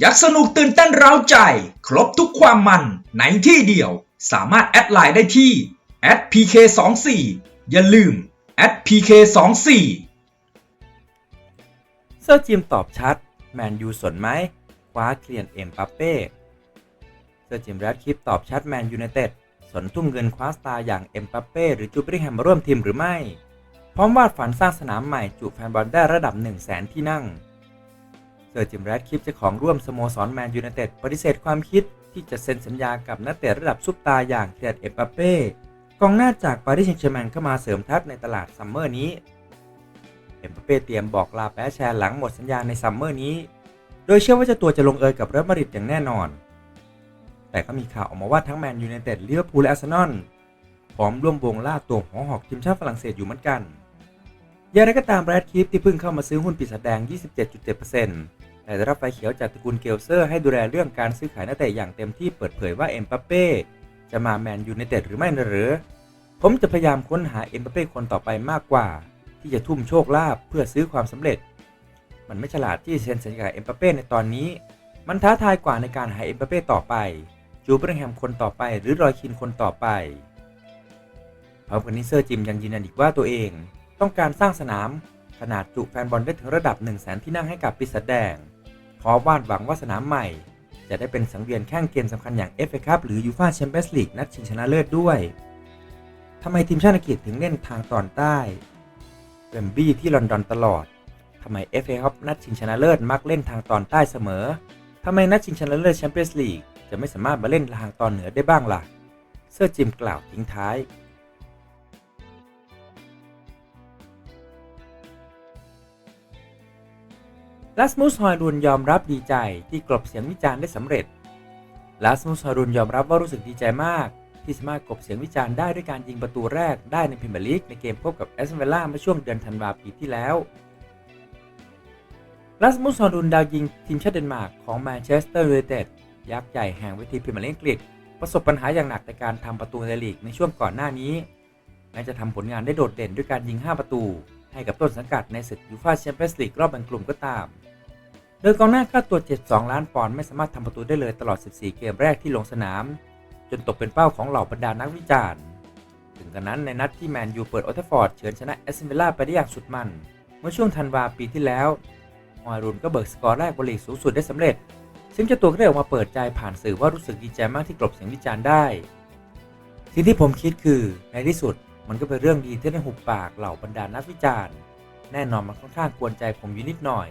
อยากสนุกตื่นเต้นเร้าใจ ครบทุกความมันในที่เดียว สามารถแอดไลน์ได้ที่ @pk24 อย่าลืม @pk24 เซอร์จิมตอบชัด แมนยูสนไหมคว้าเคลียนเอ็มปัปเป้เซอร์จิมแรดคลิปตอบชัดแมนยูไนเต็ดสนทุ่มเงินคว้าสตาร์อย่างเอ็มปัปเป้หรือจูเบริแฮมมาร่วมทีมหรือไม่ พร้อมวาดฝันสร้างสนามใหม่จุแฟนบอลได้ระดับ 1 0 0 0 0แสนที่นั่ง เซอร์จิมแรดคลิปเจ้าของร่วมสโมสรแมนยูไนเต็ดปฏิเสธความคิดที่จะเซ็นสัญญากับนักเตะระดับซุปตาอย่างเคลียนเอ็ปเป้กองหน้าจากปารีสแซงต์แชร์แมงเข้ามาเสริมทัพในตลาดซัมเมอร์นี้ เอ็มบัปเป้เตรียมบอกลาแปแชร์หลังหมดสัญญาในซัมเมอร์นี้ โดยเชื่อว่าเจ้าตัวจะลงเอยกับเรอัลมาดริดอย่างแน่นอน แต่ก็มีข่าวออกมาว่าทั้งแมนยูไนเต็ดลิเวอร์พูลและอาร์เซนอลพร้อมร่วมวงล่าตัวหัวหอกทีมชาติฝรั่งเศสอยู่เหมือนกันอย่างไรก็ตามแรดคิปที่เพิ่งเข้ามาซื้อหุ้นปีศาจแดง 27.7% แต่ได้รับไฟเขียวจากตระกูลเกลเซอร์ให้ดูแลเรื่องการซื้อขายนักเตะอย่างเต็มที่เปิดเผยว่าเอ็มบัปเป้จะมาแมนยูไนเต็ดหรือไม่นะหรือ ผมจะพยายามค้นหาเอ็มบัปเป้คนต่อไปมากกว่า ที่จะทุ่มโชคลาภเพื่อซื้อความสำเร็จ มันไม่ฉลาดที่เซ็นสัญญาเอ็มบัปเป้ในตอนนี้ มันท้าทายกว่าในการหาเอ็มบัปเป้ต่อไป จูเบอร์แฮมคนต่อไปหรือรอยคินคนต่อไปพร้อมกันนี้เซอร์จิมยังยืนยันอีกว่าตัวเอง ต้องการสร้างสนาม ขนาดจุแฟนบอลได้ถึงระดับ 1 0 0 0 0แสนที่นั่งให้กับปีศาจแดงเพราะวาดหวังว่าสนามใหม่ จะได้เป็นสังเวียนแข่งเกมสำคัญอย่าง FA คัพหรือยูฟ่าแชมเปี้ยนส์ลีกนัดชิงชนะเลิศด้วยทำไมทีมชาติอังกฤษถึงเล่นทางตอนใต้เวมบี้ที่ลอนดอนตลอดทำไม FA คัพนัดชิงชนะเลิศมักเล่นทางตอนใต้เสมอทำไมนัดชิงชนะเลิศแชมเปี้ยนส์ลีกจะไม่สามารถมาเล่นทางตอนเหนือได้บ้างล่ะเสื้อจิมกล่าวทิ้งท้าย ลัสมุสฮอยรุนยอมรับดีใจที่กลบเสียงวิจารณ์ได้สำเร็จลัสมุสฮอยรุนยอมรับว่ารู้สึกดีใจมาก ที่สามารถกลบเสียงวิจารณ์ได้ด้วยการยิงประตูแรกได้ในพรีเมียร์ลีกในเกมพบกับแอสตันวิลล่าเมื่อช่วงเดือนธันวาคมปีที่แล้วลัสมุสฮอยรุนดาวยิงทีมชาติเดนมาร์กของแมนเชสเตอร์ยูไนเต็ดยักษ์ใหญ่แห่งเวทีพรีเมียร์ลีกอังกฤษประสบปัญหาอย่างหนักในการทำประตูในลีกในช่วงก่อนหน้านี้แม้จะทำผลงานได้โดดเด่นด้วยการยิง 5 ประตู ให้กับต้นสังกัดในศึกยูฟ่าแชมเปี้ยนส์ลีกรอบแบ่งกลุ่มก็ตาม โดยกองหน้าค่าตัว 72 ล้านปอนด์ไม่สามารถทำประตูได้เลยตลอด 14 เกมแรกที่ลงสนาม จนตกเป็นเป้าของเหล่าบรรดานักวิจารณ์ ถึงกระนั้นในนัดที่แมนยูเปิดโอเทฟฟอร์ดเฉือนชนะแอสซินเวลล่าไปได้อย่างสุดมัน เมื่อช่วงธันวาปีที่แล้วฮอยรุนก็เบิกสกอร์แรกบนลีกสูงสุดได้สำเร็จ ซึ่งเจ้าตัวก็ได้ออกมาเปิดใจผ่านสื่อว่ารู้สึกดีใจมากที่กลบเสียงวิจารณ์ได้สิ่งที่ผมคิดคือในที่สุด มันก็เป็นเรื่องดีที่ได้หุบปากเหล่าบรรดานักวิจารณ์ แน่นอนมันค่อนข้างกวนใจผมอยู่นิดหน่อย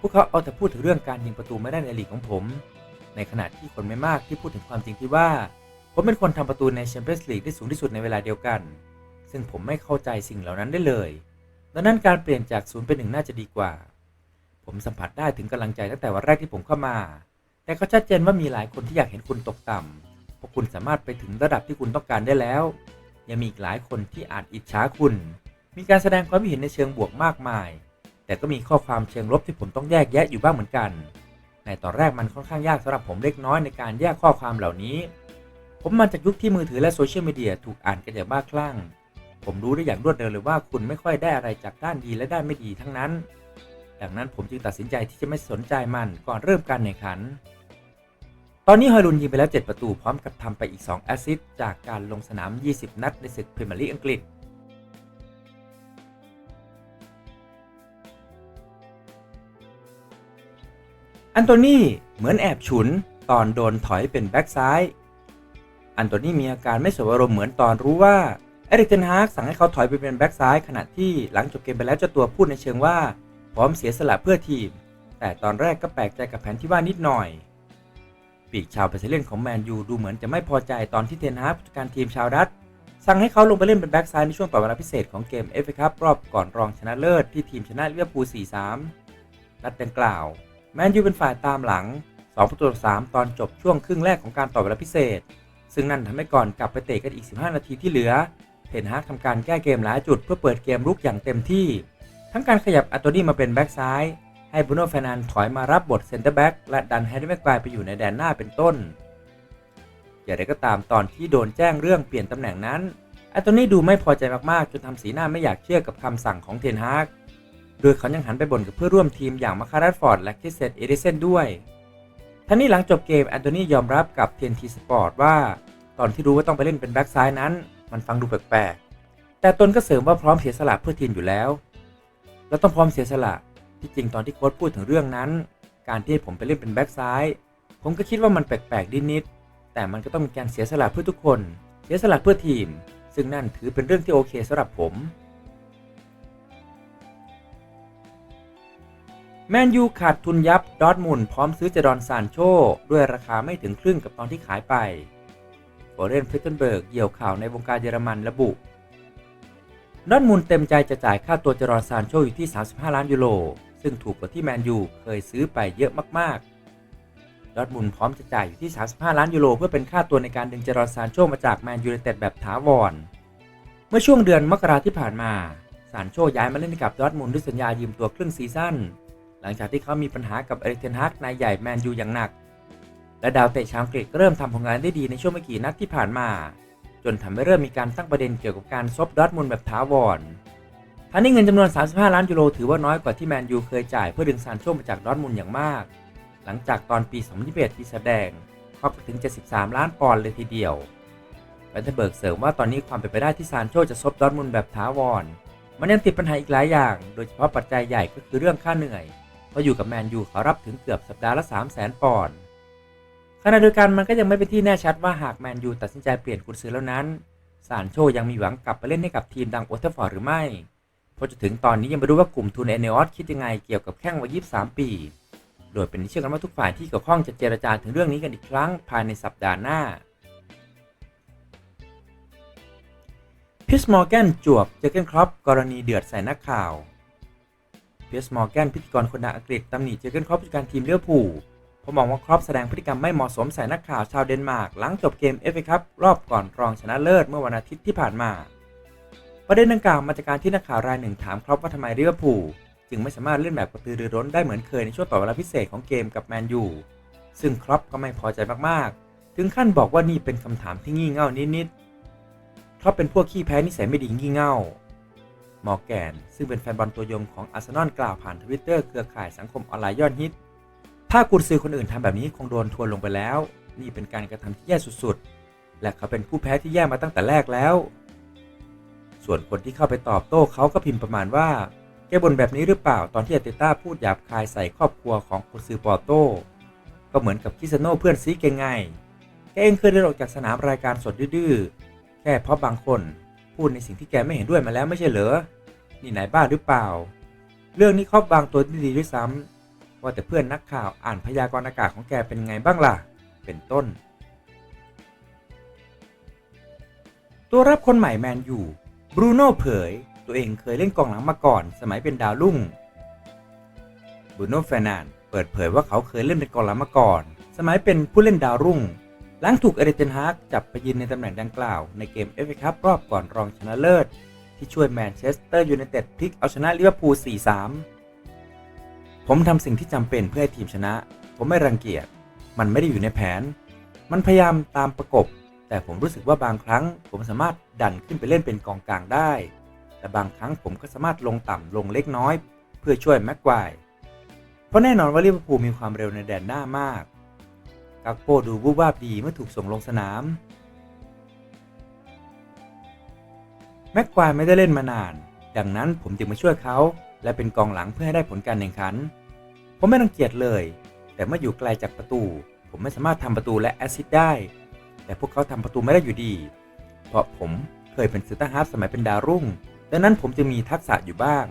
พวกเขาเอาแต่พูดถึงเรื่องการยิงประตูไม่ได้ในลีกของผม ในขณะที่คนไม่มากที่พูดถึงความจริงที่ว่า ผมเป็นคนทำประตูในแชมเปี้ยนส์ลีกได้สูงที่สุดในเวลาเดียวกัน ซึ่งผมไม่เข้าใจสิ่งเหล่านั้นได้เลย ดังนั้นการเปลี่ยนจากศูนย์เป็นหนึ่งน่าจะดีกว่า ผมสัมผัสได้ถึงกำลังใจตั้งแต่วันแรกที่ผมเข้ามา แต่ก็ชัดเจนว่ามีหลายคนที่อยากเห็นคุณตกต่ำเพราะคุณสามารถไปถึงระดับที่คุณต้องการได้แล้ว ยังมีอีกหลายคนที่อาจอิจฉาคุณ มีการแสดงความเห็นในเชิงบวกมากมาย แต่ก็มีข้อความเชิงลบที่ผมต้องแยกแยะอยู่บ้างเหมือนกัน ในตอนแรกมันค่อนข้างยากสำหรับผมเล็กน้อยในการแยกข้อความเหล่านี้ ผมมาจากยุคที่มือถือและโซเชียลมีเดียถูกอ่านกันอย่างบ้าคลั่ง ผมรู้ได้อย่างรวดเร็วเลยว่าคุณไม่ค่อยได้อะไรจากด้านดีและด้านไม่ดีทั้งนั้น ดังนั้นผมจึงตัดสินใจที่จะไม่สนใจมันก่อนเริ่มการแข่งขัน ตอนนี้ฮอยลุนยิงไปแล้ว 7 ประตูพร้อมกับทำไปอีก 2 แอสซิสต์จากการลงสนาม 20 นัดในศึกพรีเมียร์ลีกอังกฤษ อันโตนี่เหมือนแอบฉุนตอนโดนถอยเป็นแบ็กซ้าย อันโตนี่มีอาการไม่สบอารมณ์เหมือนตอนรู้ว่าเอริกเทนฮากสั่งให้เขาถอยไปเป็นแบ็กซ้ายขณะที่หลังจบเกมไปแล้วเจ้าตัวพูดในเชิงว่าพร้อมเสียสละเพื่อทีม แต่ตอนแรกก็แปลกใจกับแผนที่ว่านิดหน่อย ปีกชาวเปเซเลียนของแมนยูดูเหมือนจะไม่พอใจตอนที่เทนฮากผู้จัดการทีมชาวดัตสั่งให้เขาลงไปเล่นเป็นแบ็กซ้ายในช่วงต่อเวลาพิเศษของเกมเอฟเอคัพรอบก่อนรองชนะเลิศที่ทีมชนะลิเวอร์พูล 4-3 นัดดังกล่าว แมนยูเป็นฝ่ายตามหลัง 2 ประตูต่อ3ตอนจบช่วงครึ่งแรกของการต่อเวลาพิเศษ ซึ่งนั่นทำให้ก่อนกลับไปเตะกันอีก 15 นาทีที่เหลือ เทนฮากทำการแก้เกมหลายจุดเพื่อเปิดเกมรุกอย่างเต็มที่ ทั้งการขยับอัตโตนี่มาเป็นแบ็กซ้าย ให้บรูโน่เฟร์นันถอยมารับบทเซนเตอร์แบ็กและดันแฮร์รี่แม็กควายไปอยู่ในแดนหน้าเป็นต้น อย่างไรก็ตามตอนที่โดนแจ้งเรื่องเปลี่ยนตำแหน่งนั้นอัตโตนี่ดูไม่พอใจมาก ๆ จนทำสีหน้าไม่อยากเชื่อกับคำสั่งของเทนฮากโดยเขายังหันไปบ่นกับเพื่อร่วมทีมอย่างมาคารัสฟอร์ดและคิสเซตเอริเซนด้วยทั้งนี้หลังจบเกมแอนโทนียอมรับกับ TNT Sport ว่า ตอนที่รู้ว่าต้องไปเล่นเป็นแบ็กซ้ายนั้น มันฟังดูแปลกๆแต่ตนก็เสริมว่าพร้อมเสียสละเพื่อทีมอยู่แล้วแล้วต้องพร้อมเสียสละ ที่จริงตอนที่โค้ชพูดถึงเรื่องนั้น การที่ผมไปเล่นเป็นแบ็กซ้ายผมก็คิดว่ามันแปลกๆนิดๆแต่มันก็ต้องมีการเสียสละเพื่อทุกคน เสียสละเพื่อทีม ซึ่งนั่นถือเป็นเรื่องที่โอเคสำหรับผม แมนยูขาดทุนยับ ดอทมุนพร้อมซื้อเจดอนซานโช ด้วยราคาไม่ถึงครึ่งกับตอนที่ขายไปโฟเรนฟิตเทนเบิร์กเหี่ยวข่าวในวงการเยอรมันระบุดอทมุนเต็มใจจะจ่ายค่าตัวเจดอนซานโชอยู่ที่ 35 ล้านยูโร ซึ่งถูกกว่าที่แมนยูเคยซื้อไปเยอะมากๆดอร์ทมุนพร้อมจะจ่ายอยู่ที่ 35 ล้านยูโรเพื่อเป็นค่าตัวในการดึงเจดอนซานโชมาจากแมนยูไนเต็ดแบบถาวร เมื่อช่วงเดือนมกราที่ผ่านมาซานโชย้ายมาเล่นกับดอร์ทมุนด้วยสัญญายืมตัวครึ่งซีซั่นหลังจากที่เขามีปัญหากับเอริกเทนฮักนายใหญ่แมนยูอย่างหนัก และดาวเตะชาวอังกฤษก็เริ่มทำผลงานได้ดีในช่วงไม่กี่นัดที่ผ่านมา จนทำให้เริ่มมีการตั้งประเด็นเกี่ยวกับการซบดอทมุนแบบถาวร ทั้งนี้เงินจำนวน 35 ล้านยูโรถือว่าน้อยกว่าที่แมนยูเคยจ่ายเพื่อดึงซานโชมาจากดอร์ทมุนอย่างมาก หลังจากตอนปี 2021ที่แสดงครอบถึง 73 ล้านปอนด์เลยทีเดียวแวนเทเบิร์กเสริมว่าตอนนี้ความเป็นไปได้ที่ซานโชจะซบดอร์ทมุนแบบถาวร มันยังติดปัญหาอีกหลายอย่าง โดยเฉพาะปัจจัยใหญ่ก็คือเรื่องค่าเหนื่อย เพราะอยู่กับแมนยูเขารับถึงเกือบสัปดาห์ละ 3 0 0 0 0 0ปอนด์ขณะเดียวกันมันก็ยังไม่เป็นที่แน่ชัดว่าหากแมนยูตัดสินใจเปลี่ยนกุนซือแล้วนั้นซานโชยังมีหวังกลับไปเล่นให้กับทีมดังโอเทฟอร์ดหรือไม่ พราะถึงตอนนี้ยังไม่รู้ว่ากลุ่มทุนเอเนออสคิดยังไงเกี่ยวกับแข้งวัย23 ปี โดยเป็นที่เชื่อกันว่าทุกฝ่ายที่เกี่ยวข้องจะเจรจาถึงเรื่องนี้กันอีกครั้งภายในสัปดาห์หน้าพิสมอร์แกนจวบเจอเกนครอปกรณีเดือดใส่นักข่าวพีสมอร์แกนพิธีกรคนดังอังกฤษตำหนิเจอเกนครอปผู้จัดการทีมเลี้ยวผูลเพราะมองว่าครอปแสดงพฤติกรรมไม่เหมาะสมใส่นักข่าวชาวเดนมาร์กหลังจบเกมเอฟเอคัพรอบก่อนรองชนะเลิศเมื่อวันอาทิตย์ที่ผ่านมา ประเด็นดังกล่าวมาจากการที่นักข่าวรายหนึ่งถามครอปว่าทำไมลิเวอร์พูลจึงไม่สามารถเล่นแบบกระตือรือร้นได้เหมือนเคยในช่วงต่อเวลาพิเศษของเกมกับแมนยูซึ่งครอปก็ไม่พอใจมากๆ ถึงขั้นบอกว่านี่เป็นคำถามที่งี่เง่านิดๆครอปเป็นพวกขี้แพ้นิสัยไม่ดีงี่เง่ามอร์แกน ซึ่งเป็นแฟนบอลตัวยงของอาร์เซนอลกล่าวผ่านทวิตเตอร์เครือข่ายสังคมออนไลน์ยอดฮิต ถ้ากุนซือคนอื่นทำแบบนี้คงโดนทวนลงไปแล้ว นี่เป็นการกระทำที่แย่สุดๆ และเขาเป็นผู้แพ้ที่แย่มาตั้งแต่แรกแล้ว ส่วนคนที่เข้าไปตอบโต้เขาก็พิมพ์ประมาณว่า แกบ่นแบบนี้หรือเปล่าตอนที่อาเตต้าพูดหยาบคายใส่ครอบครัวของกุนซือปอโต้ ก็เหมือนกับคิสโน่เพื่อนซีเกงไงแกเองเคยเดินออกจากสนามรายการสดดื้อแค่เพราะบางคนพูดในสิ่งที่แกไม่เห็นด้วยมาแล้วไม่ใช่เหรอ นี่ไหนบ้าหรือเปล่า เรื่องนี้ครอบวางตัวที่ดีด้วยซ้ำว่าแต่เพื่อนนักข่าวอ่านพยากรณ์อากาศของแกเป็นไงบ้างล่ะ เป็นต้น ตัวรับคนใหม่แมนอยู่ บรูโน่เผย ตัวเองเคยเล่นกองหลังมาก่อน สมัยเป็นดาวรุ่งบรูโน่เฟร์นานเปิดเผยว่าเขาเคยเล่นเป็นกองหลังมาก่อน สมัยเป็นผู้เล่นดาวรุ่ง หลังถูกเอริเทนฮากจับไปยืนในตำแหน่งดังกล่าวในเกมเอฟเอคัพรอบก่อนรองชนะเลิศ ที่ช่วยแมนเชสเตอร์ยูไนเต็ดพลิกเอาชนะลิเวอร์พูล 4-3 ผมทำสิ่งที่จำเป็นเพื่อให้ทีมชนะ ผมไม่รังเกียจ มันไม่ได้อยู่ในแผน มันพยายามตามประกบ แต่ผมรู้สึกว่าบางครั้งผมสามารถดันขึ้นไปเล่นเป็นกองกลางได้ แต่บางครั้งผมก็สามารถลงต่ำลงเล็กน้อย เพื่อช่วยแม็กควายเพราะแน่นอนว่าลิเวอร์พูลมีความเร็วในแดนหน้ามากกักโปดูวูบวาบดีเมื่อถูกส่งลงสนาม แม็กควายไม่ได้เล่นมานาน ดังนั้นผมจึงมาช่วยเขา และเป็นกองหลังเพื่อให้ได้ผลการแข่งขัน ผมไม่รังเกียจเลย แต่เมื่ออยู่ไกลจากประตู ผมไม่สามารถทำประตูและแอสซิสต์ได้ แต่พวกเขาทำประตูไม่ได้อยู่ดี เพราะผมเคยเป็นเซนเตอร์ฮาร์ฟสมัยเป็นดาวรุ่ง ดังนั้นผมจึงมีทักษะอยู่บ้าง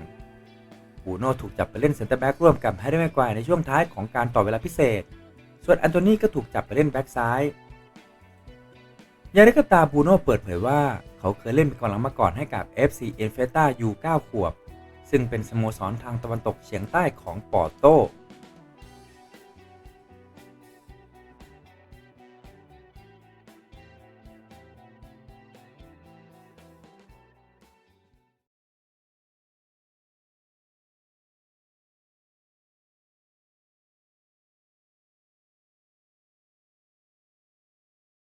บูโน่ถูกจับไปเล่นเซนเตอร์แบ็กร่วมกับแฮร์รี่แม็กควายในช่วงท้ายของการต่อเวลาพิเศษ ส่วนอันโตนีก็ถูกจับไปเล่นแบ็กซ้าย อย่างไรก็ตามบูโน่เปิดเผยว่าเขาเคยเล่นเป็นกองหลังมาก่อนให้กับ FC e n f e t a อยู่9ขวบ ซึ่งเป็นสโมสรทางตะวันตกเฉียงใต้ของปอร์โต